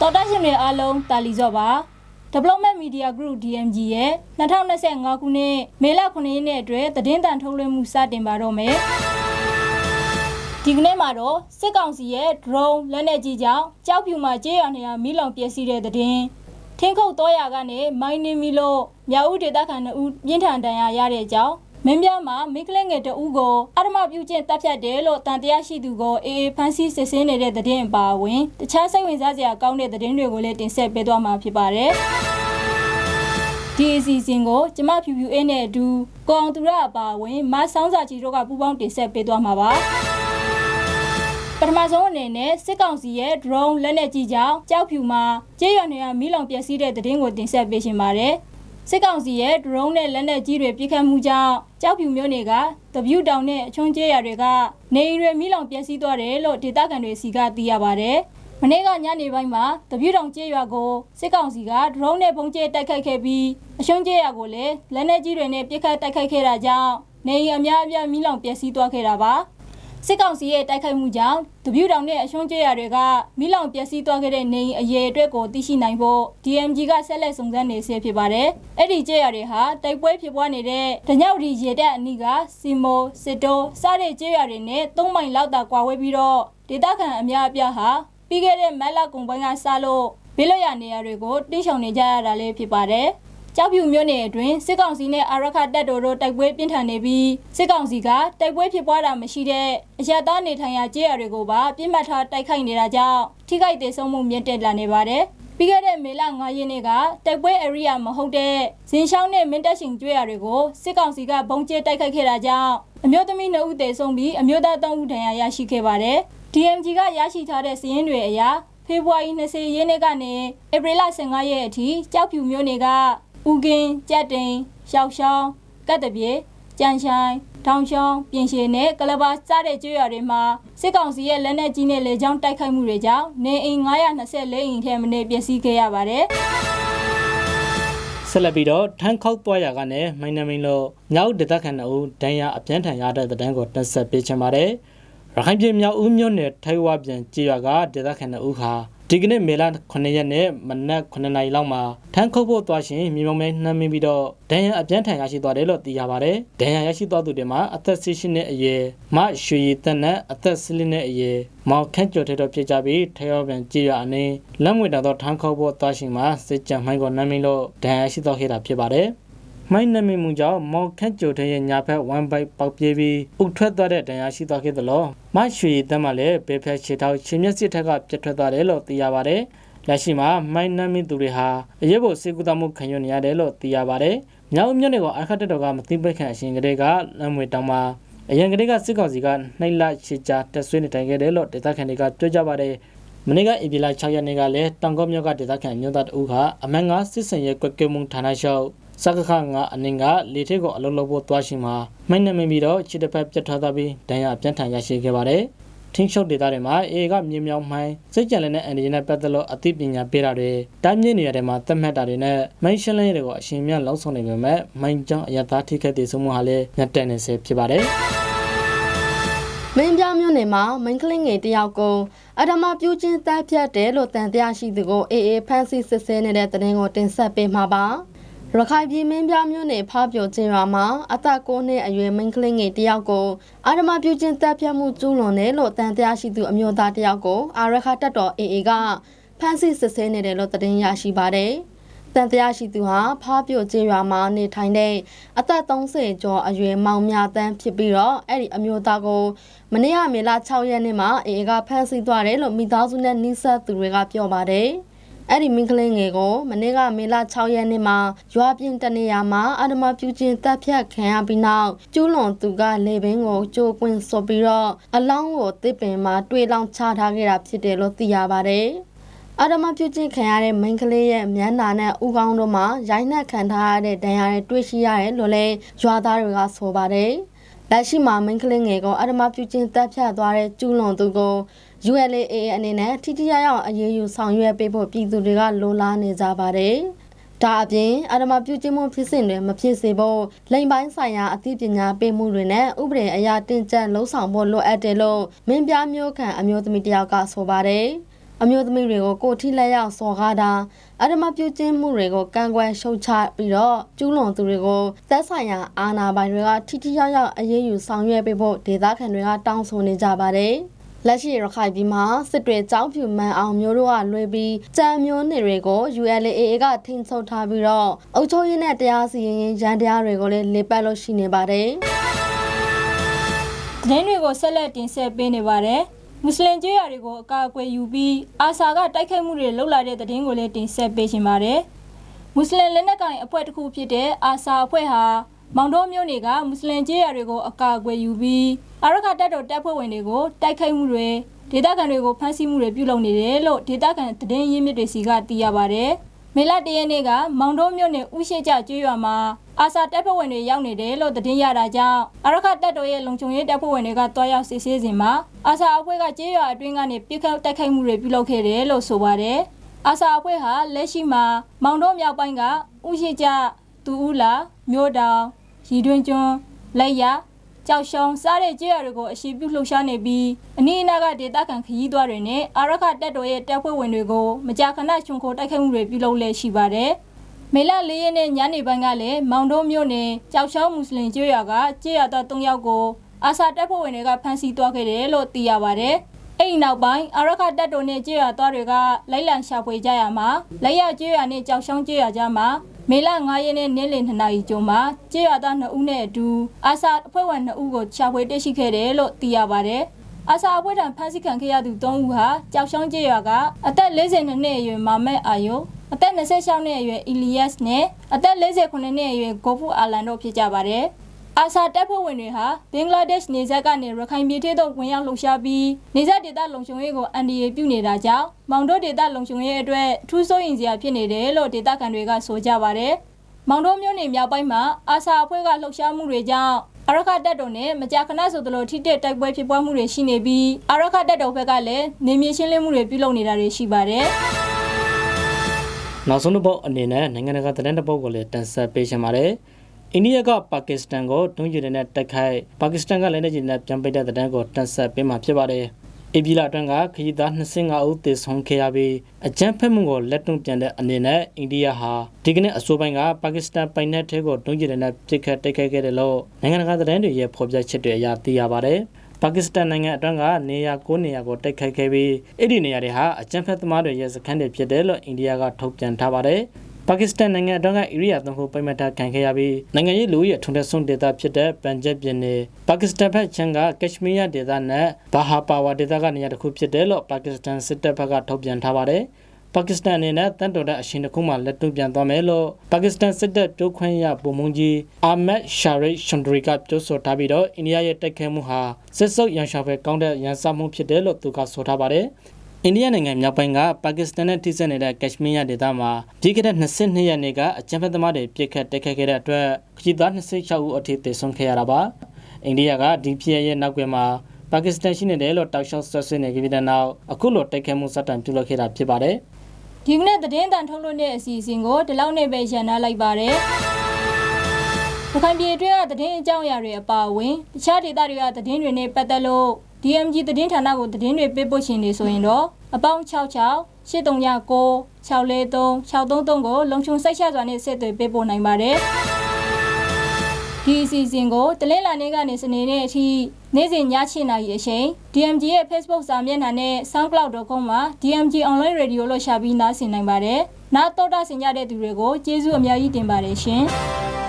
တော်တာရှင်တွေအားလုံးတာလီစော့ပါ Development Media Group DMG ရဲ့2025ခုနှစ်မေလ9ရက်နေ့အတွက်သတင်းတန်ထုတ်လွှင့်မှုစတင်ပါတော့မယ်ဒီကနေ့မှာတော့စစ်ကောင်စီရဲ့ drone လက်နက်ကြီးကြောင့်ကြောက်ဖြူမှာကြေးရွာနေရမီးလောင်ပျက်စီးတဲ့သတင်းထင်းခုတ်တော့ရကနေမိုင်းနေမီလို့မြောက်ဦးဒေသခံ2ဦးပြင်းထန်ဒဏ်ရာရတဲ့အကြောင်း မင်းပြမှာမိကလငယ်တဦးကိုအရမပြုကျင့်တပ်ဖြတ်တယ်လို့တန်တရားရှိသူကိုအေးအေးဖမ်းဆီးစစ်ဆေးနေတဲ့သတင်းအပါအဝင်တခြားစိတ်ဝင်စားစရာကောင်းတဲ့သတင်းတွေကိုလည်းတင်ဆက်ပေးသွားမှာဖြစ်ပါတယ်ဒီအစီအစဉ်ကိုကျမဖြူဖြူအေးနဲ့အတူကိုအောင်သူရအပါအဝင်မဆောင်းစာချီတို့ကပူးပေါင်းတင်ဆက်ပေးသွားမှာပါပထမဆုံးအနေနဲ့စစ်ကောင်စီရဲ့ drone လက်နက်ကြီးကြောင့်ကြောက်ဖြူမှာကျေးရွာနေရာမီးလောင်ပျက်စီးတဲ့သတင်းကိုတင်ဆက်ပေးရှင်ပါတယ်။ စစ်ကောင်စီရဲ့ drone နဲ့လက်နက်ကြီးတွေပစ်ခတ်မှုကြောင့်ကြောက်ဖြူမြို့နယ်ကတပြူတောင်နဲ့အချုံကျဲရွာတွေကနေအိမ်တွေမီးလောင်ပျက်စီးသွားတယ်လို့ဒေသခံတွေစီကသိရပါတယ်။မနေ့ကညနေပိုင်းမှာတပြူတောင်ကျေးရွာကိုစစ်ကောင်စီက drone နဲ့ပုံကျဲတိုက်ခိုက်ခဲ့ပြီးအချုံကျဲရွာကိုလည်းလက်နက်ကြီးတွေနဲ့ပစ်ခတ်တိုက်ခိုက်ခဲ့တာကြောင့်နေအိမ်အများအပြားမီးလောင်ပျက်စီးသွားခဲ့တာပါ။စစ်ကောင်စီရဲ့တိုက်ခိုက်မှုကြောင့် တပြူတောင်နဲ့အရှုံးကျရတွေကမိလောင်ပျက်စီးသွားခဲ့တဲ့နေအိမ်အရေးအတွက်ကိုသိရှိနိုင်ဖို့ DMG ကဆက်လက်စုံစမ်းနေဆဲဖြစ်ပါတယ်။အဲ့ဒီကျရတွေဟာတိုက်ပွဲဖြစ်ပွားနေတဲ့ဒညောက်ဒီရေတက်အနီးကစီမိုစစ်တိုစတဲ့ကျရတွေနဲ့၃မိုင်လောက်သာကွာဝဲပြီးတော့ဒေသခံအများအပြားဟာပြီးခဲ့တဲ့မက်လကုံပိုင်းကစလို့ဘေးလွတ်ရနေရာတွေကိုတိရှောင်နေကြရတာလည်းဖြစ်ပါတယ်။ ကြောက်ဖြူမြို့နယ်အတွင်းစစ်ကောင်စီနဲ့အာရခတပ်တော်တို့တိုက်ပွဲပြင်းထန်နေပြီးစစ်ကောင်စီကတိုက်ပွဲဖြစ်ပွားတာမရှိတဲ့အရသာနေထိုင်ရာကျေးရွာတွေကိုပါပြစ်မှတ်ထားတိုက်ခိုက်နေတာကြောင့်ထိခိုက်ဒေဆုံးမှုမြင့်တက်လာနေပါတယ်။ပြီးခဲ့တဲ့မေလ9ရက်နေ့ကတိုက်ပွဲ area မဟုတ်တဲ့ဇင်းရှောင်းနဲ့မင်းတက်ရှင်ကျွေးရတွေကိုစစ်ကောင်စီကဘုံကျဲတိုက်ခိုက်ခဲ့တာကြောင့်အမျိုးသမီး2ဦးသေဆုံးပြီးအမျိုးသား3ဦးဒဏ်ရာရရှိခဲ့ပါတယ်။ DMG ကရရှိထားတဲ့စီးရင်တွေအရဖေဖော်ဝါရီ20ရက်နေ့ကနေဧပြီလ15ရက်အထိကြောက်ဖြူမြို့နယ်က ဦးကင်းကြက်တိန်ရှောက်ရှောင်းကတ်တပြေကြံချိုင်ထောင်ချောင်းပြင်ရှည်နဲ့ကလဘာစတဲ့ကျွော်တွေမှာစစ်ကောင်စီရဲ့လက်နက်ကြီးနဲ့လေကြောင်းတိုက်ခိုက်မှုတွေကြောင့်နေအိမ်924အိမ်ထဲမနေပျက်စီးခဲ့ရပါတယ်ဆက်လက်ပြီးတော့ထန်းခောက်သွားရကနေမိုင်းနမင်းလို့မြောက်ဒေသခံအုပ်ဒဏ်ရာအပြင်းထန်ရတဲ့တဲ့တန်းကိုတင်ဆက်ပေးချင်ပါတယ် ရခိုင်ပြည်မြောက်ဦးမြို့နယ်ထိုင်ဝါပြန်ကြေးရွာကဒေသခံအုပ်ဟာဒီကနေ့မေလ9ရက်နေ့မနက်9နာရီလောက်မှာထန်းခုတ်ဖို့သွားရှင်မြေမုံမဲနှမ်းမင်းပြီးတော့ဒဏ်ရာအပြန်းထန်ရရှိသွားတယ်လို့သိရပါတယ်။ဒဏ်ရာရရှိသွားသူတွေမှာအသက်18နှစ်အရွယ်မရွှေရည်တက်နဲ့အသက်16နှစ်အရွယ်မောင်ခန့်ကျော်တဲ့တော့ဖြစ်ကြပြီးထရောပြန်ကြည်ရအနေလက်ငွေတော်တော့ထန်းခုတ်ဖို့သွားရှင်မှာစစ်ကြံမိုင်းကိုနှမ်းမင်းလို့ဒဏ်ရာရှိသွားခဲ့တာဖြစ်ပါတယ်။ မိုင်းနမီမှုကြောင့်မောင်ခန့်ကျိုတဲ့ရဲ့ညာဘက်ဝမ်ဘိုက်ပေါက်ပြေးပြီးဥထွက်သွားတဲ့ဒဏ်ရာရှိသွားခဲ့သလိုမရွှေတမ်းမှလည်းဘေဖက်ခြေထောက်ချင်းမျက်စိထက်ကပြတ်ထွက်သွားတယ်လို့သိရပါတယ်။လက်ရှိမှာမိုင်းနမီသူတွေဟာအရေးပေါ်စေကူတာမှုခံယူနေရတယ်လို့သိရပါတယ်။မြောက်မြို့နယ်ကအခတ်တက်တော်ကမသိပိတ်ခန့်အရှင်ကလေးကလမ်းမွေတောင်မှာအရင်ကလေးကစစ်ကောင်စီကနှိုက်လက်ချစ်ချတက်ဆွေးနေတိုင်ခဲ့တယ်လို့ဒေသခံတွေကပြောကြပါတယ်။မနေ့ကဧပြီလ6ရက်နေ့ကလည်းတောင်ကောမြို့ကဒေသခံမြို့သားတအုပ်ကအမန်ငါစစ်စင်ရဲ့ကွက်ကဲမှုဌာနရှောက် စကခငါအနင်းကလေထစ်ကိုအလုံးလုံးဖို့သွားရှိမှာမိုင်းနှမင်းပြီးတော့ခြေတစ်ဖက်ပြတ်ထားသပြီးဒဏ်ရာအပြင်းထန်ရရှိခဲ့ပါတယ်။ထင်းချုပ်ဒေတာတွေမှာအေကမြေမြောင်မှိုင်းစိတ်ကြံလည်းနဲ့အန်ဒီနဲ့ပတ်သက်လို့အသိပညာပေးတာတွေတိုင်းမြင့်နေရတဲ့မှာသတ်မှတ်တာတွေနဲ့မိုင်းရှင်းလင်းတွေကိုအရှင်မြတ်လောက်ဆောင်နေပေမဲ့မိုင်းကြောင့်အရသာထိခိုက်တဲ့ဆုံးမှုဟာလည်းညက်တက်နေစေဖြစ်ပါတယ်။မင်းပြမြို့နယ်မှာမင်းကလင်းငယ်တယောက်ကိုအဓမ္မပြုချင်းတပ်ဖြတ်တယ်လို့တန်တရားရှိသူကိုအေးအေးဖမ်းဆီးစစ်ဆေးနေတဲ့တဲ့တင်ကိုတင်ဆက်ပေးမှာပါ။ ရခိုင်ပြည်မင်းပြမြို့နယ်ဖားပြိုကျင်းရွာမှာအသက်9နှစ်အရွယ်မိန်းကလေးငယ်တယောက်ကိုအာရမပြုချင်းတပ်ဖြတ်မှုကျူးလွန်တယ်လို့တန်တရားရှိသူအမျိုးသားတယောက်ကိုအာရခတက်တော်အေအေကဖမ်းဆီးစစ်ဆေးနေတယ်လို့သတင်းရရှိပါတယ်။တန်တရားရှိသူဟာဖားပြိုကျင်းရွာမှာနေထိုင်တဲ့အသက်30ကျော်အရွယ်မောင်မြတန်းဖြစ်ပြီးတော့အဲ့ဒီအမျိုးသားကိုမနေ့ကမေလ6ရက်နေ့မှာအေအေကဖမ်းဆီးသွားတယ်လို့မိသားစုနဲ့နှိဆက်သူတွေကပြောပါတယ်။ အဲ့ဒီမင်းကလေးငယ်ကိုမနေ့ကမေလ6ရက်နေ့မှာရွာပြင်တနေရာမှာအာဓမပြူချင်းတပ်ဖြတ်ခံရပြီးနောက်ကျူးလွန်သူကလေပင်ကိုကြိုးကွင်းစော်ပြီးတော့အလောင်းကိုတစ်ပင်မှာတွေးလောင်းချထားခဲ့တာဖြစ်တယ်လို့သိရပါတယ်။အာဓမပြုကျင့်ခံရတဲ့မိန်းကလေးရဲ့မျက်နှာနဲ့ဥကောင်းတို့မှာရိုက်နှက်ခံထားရတဲ့ဒဏ်ရာတွေတွေ့ရှိရတယ်လို့လည်းရွာသားတွေကဆိုပါတယ်။ လက်ရှိမှာမိန်းကလေးငယ်ကိုအာဓမပြုကျင့်တပ်ဖြတ်သွားတဲ့ကျူးလွန်သူကို ULA အနေနဲ့ထိထိရောက်ရောက်အရေးယူဆောင်ရွက်ပေးဖို့ပြည်သူတွေကလိုလားနေကြပါတယ်။ဒါအပြင်အာရမပြုကျင်းမှုဖြစ်စဉ်တွေမဖြစ်စေဖို့လိမ်ပိုင်းဆိုင်ရာအသိပညာပေးမှုတွေနဲ့ဥပဒေအရာတင်ကျပ်လှုံ့ဆော်ဖို့လိုအပ်တယ်လို့မင်းပြမျိုးခံအမျိုးသမီးတယောက်ကဆိုပါတယ်။ အမျိုးသမီးတွေကိုကိုထိလက်ရောက်စော်ကားတာအဓမ္မပြုကျင့်မှုတွေကိုကန့်ကွက်ရှုတ်ချပြီးတော့ကျူးလွန်သူတွေကိုသက်ဆိုင်ရာအာဏာပိုင်တွေကထိထိရောက်ရောက်အရေးယူဆောင်ရွက်ပေးဖို့ဒေသခံတွေကတောင်းဆိုနေကြပါတယ်။လက်ရှိရခိုင်ပြည်မှာစစ်တွေကြောင်းဖြူမှန်အောင်မျိုးတို့ကလွှဲပြီးကြံမျိုးနေတွေကို ULAA ကထိန်းချုပ်ထားပြီးတော့အုပ်ချုပ်ရေးနဲ့တရားစီရင်ရေးရန်တရားတွေကိုလည်းလေပတ်လို့ရှိနေပါတယ်။သတင်းတွေကိုဆက်လက်တင်ဆက်ပေးနေပါတယ်။ မွတ်စလင်ကျွေးရတွေကိုအကာအကွယ်ယူပြီးအာဆာကတိုက်ခိုက်မှုတွေလုပ်လာတဲ့သတင်းကိုလည်းတင်ဆက်ပေးရှင်ပါတယ်။မွတ်စလင်လက်နက်ကိုင်အဖွဲ့တစ်ခုဖြစ်တဲ့အာဆာအဖွဲ့ဟာမောင်တော်မျိုးတွေကမွတ်စလင်ကျွေးရတွေကိုအကာအကွယ်ယူပြီးအာရခတပ်တော်တပ်ဖွဲ့ဝင်တွေကိုတိုက်ခိုက်မှုတွေဒေသခံတွေကိုဖမ်းဆီးမှုတွေပြုလုပ်နေတယ်လို့ဒေသခံသတင်းရင်းမြစ်တွေစီကသိရပါတယ်။ မေလတရက်နေ့ကမောင်တော်မြို့နယ်ဥရှိကြကျွေးရွာမှာအာစာတပ်ဖွဲ့ဝင်တွေရောက်နေတယ်လို့သတင်းရတာကြောင့်အရခတပ်တော်ရဲ့လုံခြုံရေးတပ်ဖွဲ့ဝင်တွေကတွားရောက်စစ်ဆေးစဉ်မှာအာစာအဖွဲ့ကကျေးရွာအတွင်းကနေပြစ်ခတ်တိုက်ခိုက်မှုတွေပြုလုပ်ခဲ့တယ်လို့ဆိုပါတယ်။အာစာအဖွဲ့ဟာလက်ရှိမှာမောင်တော်မြောက်ပိုင်းကဥရှိကြတူဦးလာမြို့တောင်ရီတွင်ကျွန်းလက်ရ ကြောက်ရှုံးစားတဲ့ကြေးရွာတွေကိုအရှိပြုလှုပ်ရှားနေပြီးအနီးအနားကဒေသခံခရီးသွားတွေနဲ့အာရခတပ်တော်ရဲ့တပ်ဖွဲ့ဝင်တွေကိုမကြာခဏခြုံခိုတိုက်ခိုက်မှုတွေပြုလုပ်လဲရှိပါတယ်။မေလ၄ရက်နေ့ညနေပိုင်းကလည်းမောင်တုံးမြို့နယ်ကြောက်ရှောင်းမွတ်စလင်ကျွော်ကကြေးရွာသား၃ယောက်ကိုအာစာတပ်ဖွဲ့ဝင်တွေကဖမ်းဆီးသွားခဲ့တယ်လို့သိရပါတယ်။အဲ့ဒီနောက်ပိုင်းအာရခတပ်တော်နဲ့ကြေးရွာသားတွေကလိုက်လံရှာဖွေကြရမှာလက်ရကြေးရွာနဲ့ကြောက်ရှောင်းကြေးရွာကြားမှာ မေလ9ရက်နေ့နေ့လယ်2နာရီကျော်မှာကြေးရွာသား2ဦးနဲ့အတူအာစာအဖွဲ့ဝင်2ဦးကိုရှာဖွေတွေ့ရှိခဲ့တယ်လို့သိရပါတယ်။အာစာအဖွဲ့ထံဖမ်းဆီးခံခဲ့ရသူ3ဦးဟာကြောက်ရှောင်းကြေးရွာကအသက်42နှစ်အရွယ်မာမက်အာယုအသက်26နှစ်အရွယ်အီလီယက်စ်နဲ့အသက်48နှစ်အရွယ်ဂိုဖူအာလန်တို့ဖြစ်ကြပါတယ်။ အာဆာတပ်ဖွဲ့ဝင်တွေဟာဘင်္ဂလားဒေ့ရှ်နေဆက်ကနေရခိုင်ပြည်ထဲသို့ဝင်ရောက်လှုပ်ရှားပြီးနေဆက်ဒေသလုံခြုံရေးကိုအန်ဒီအေပြုနေတာကြောင့်မောင်တို့ဒေသလုံခြုံရေးအတွက်ထူးစိုးရင်စရာဖြစ်နေတယ်လို့ဒေသခံတွေကဆိုကြပါတယ်။မောင်တို့မျိုးနေမြောက်ပိုင်းမှာအာဆာအဖွဲ့ကလှုပ်ရှားမှုတွေကြောင့်အရခတပ်တော်နဲ့မကြာခဏဆိုသလိုထိတဲ့တိုက်ပွဲဖြစ်ပွားမှုတွေရှိနေပြီးအရခတပ်တော်ဘက်ကလည်းနေမြေရှင်းလင်းမှုတွေပြုလုပ်နေတာတွေရှိပါတယ်။နောက်ဆုံးတစ်ပုတ်အနေနဲ့နိုင်ငံတကာသတင်းတစ်ပုတ်ကိုလည်းတင်ဆက်ပေးချင်ပါတယ်။ အိန္ဒိယကပါကစ္စတန်ကိုတွန်းကျင်တဲ့တိုက်ခိုက်ပါကစ္စတန်ကလည်းနေကျင်တဲ့ပြန်ပိတ်တဲ့သတင်းကိုတင်ဆက်ပေးမှာဖြစ်ပါတယ်။အေပီလာအတွင်းကခရီးသား25ဦးသေဆုံးခဲ့ရပြီးအကြမ်းဖက်မှုကိုလက်တွန့်ပြန်တဲ့အနေနဲ့အိန္ဒိယဟာဒီကနေ့အဆိုပိုင်းကပါကစ္စတန်ပိုင်နက်ထဲကိုတွန်းကျင်တဲ့ပြစ်ခတ်တိုက်ခိုက်ခဲ့တယ်လို့နိုင်ငံတကာသတင်းတွေရဲ့ဖော်ပြချက်တွေအရသိရပါတယ်။ပါကစ္စတန်နိုင်ငံအတွင်းကနေရာ9နေရာကိုတိုက်ခိုက်ခဲ့ပြီးအဲ့ဒီနေရာတွေဟာအကြမ်းဖက်သမားတွေရဲ့စခန်းတွေဖြစ်တယ်လို့အိန္ဒိယကထုတ်ပြန်ထားပါတယ်။ ပါကစ္စတန်နိုင်ငံအတွင်းကဣရိယာသုံးခုပိတ်မှတ်ထားခံခဲ့ရပြီးနိုင်ငံရေးလူဦးရေထုံတဲ့ဆုံးဒေသဖြစ်တဲ့ပန်ဂျပ်ပြည်နယ်ပါကစ္စတန်ဘက်ချမ်းကကက်ရှမီးယားဒေသနဲ့ဘာဟာပါဝါဒေသကနေရာတစ်ခုဖြစ်တယ်လို့ပါကစ္စတန်စစ်တပ်ဘက်ကထုတ်ပြန်ထားပါတယ်။ပါကစ္စတန်အနေနဲ့တန်တော်တဲ့အရှင်တစ်ခုမှလက်တွပြန်သွားမယ်လို့ပါကစ္စတန်စစ်တပ်တိုးခွင့်ရပုံမှန်ကြီးအာမက်ရှာရိတ်ရှင်ဒရီကပြောဆိုထားပြီးတော့အိန္ဒိယရဲ့တိုက်ခိုက်မှုဟာစစ်စုပ်ရန်ရှာဖွေကောင်းတဲ့ရန်စမှုဖြစ်တယ်လို့သူကဆိုထားပါတယ်။ အိန္ဒိယနိုင်ငံမြောက်ပိုင်းကပါကစ္စတန်နဲ့ထိစပ်နေတဲ့ကက်ရှမီးယားဒေသမှာဒီကနေ့22ရက်နေ့ကအကြမ်းဖက်သမားတွေပြစ်ခတ်တိုက်ခိုက်ခဲ့တဲ့အတွက်ခရီးသား26ဦးအထိသေဆုံးခဲ့ရတာပါ။အိန္ဒိယကဒီဖြစ်ရဲ့နောက်ကွယ်မှာပါကစ္စတန်ရှိနေတယ်လို့တောက်လျှောက်ဆွဆွနေကြပြီးတဲ့နောက်အခုလိုတိုက်ခိုက်မှုစတင်ပြုလုပ်ခဲ့တာဖြစ်ပါတယ်။ဒီကနေ့သတင်းတန်ထုတ်လွှင့်တဲ့အစီအစဉ်ကိုဒီလောက်နဲ့ပဲရန်နာလိုက်ပါတယ်။ရခိုင်ပြည်အတွင်းကသတင်းအကြောင်းအရာတွေအပါအဝင်တခြားဒေသတွေကသတင်းတွေနဲ့ပတ်သက်လို့ DMG သတင်းဌာနကိုသတင်းတွေပေးပို့ရှင်နေဆိုရင်တော့အပေါင်း66 8396 643 633ကိုလုံခြုံစိတ်ချစွာနဲ့ဆက်သွယ်ပေးပို့နိုင်ပါတယ်။ဒီအစီအစဉ်ကိုတလင်းလာနေကနေစနေနေ့အထိနေ့စဉ်ည7:00နာရီအချိန် DMG ရဲ့ Facebook စာမျက်နှာနဲ့ soundcloud.com မှာ DMG online radio လို့ရှာပြီးနားဆင်နိုင်ပါတယ်။နားတော်တာဆင်ကြတဲ့သူတွေကိုကျေးဇူးအများကြီးတင်ပါတယ်ရှင်။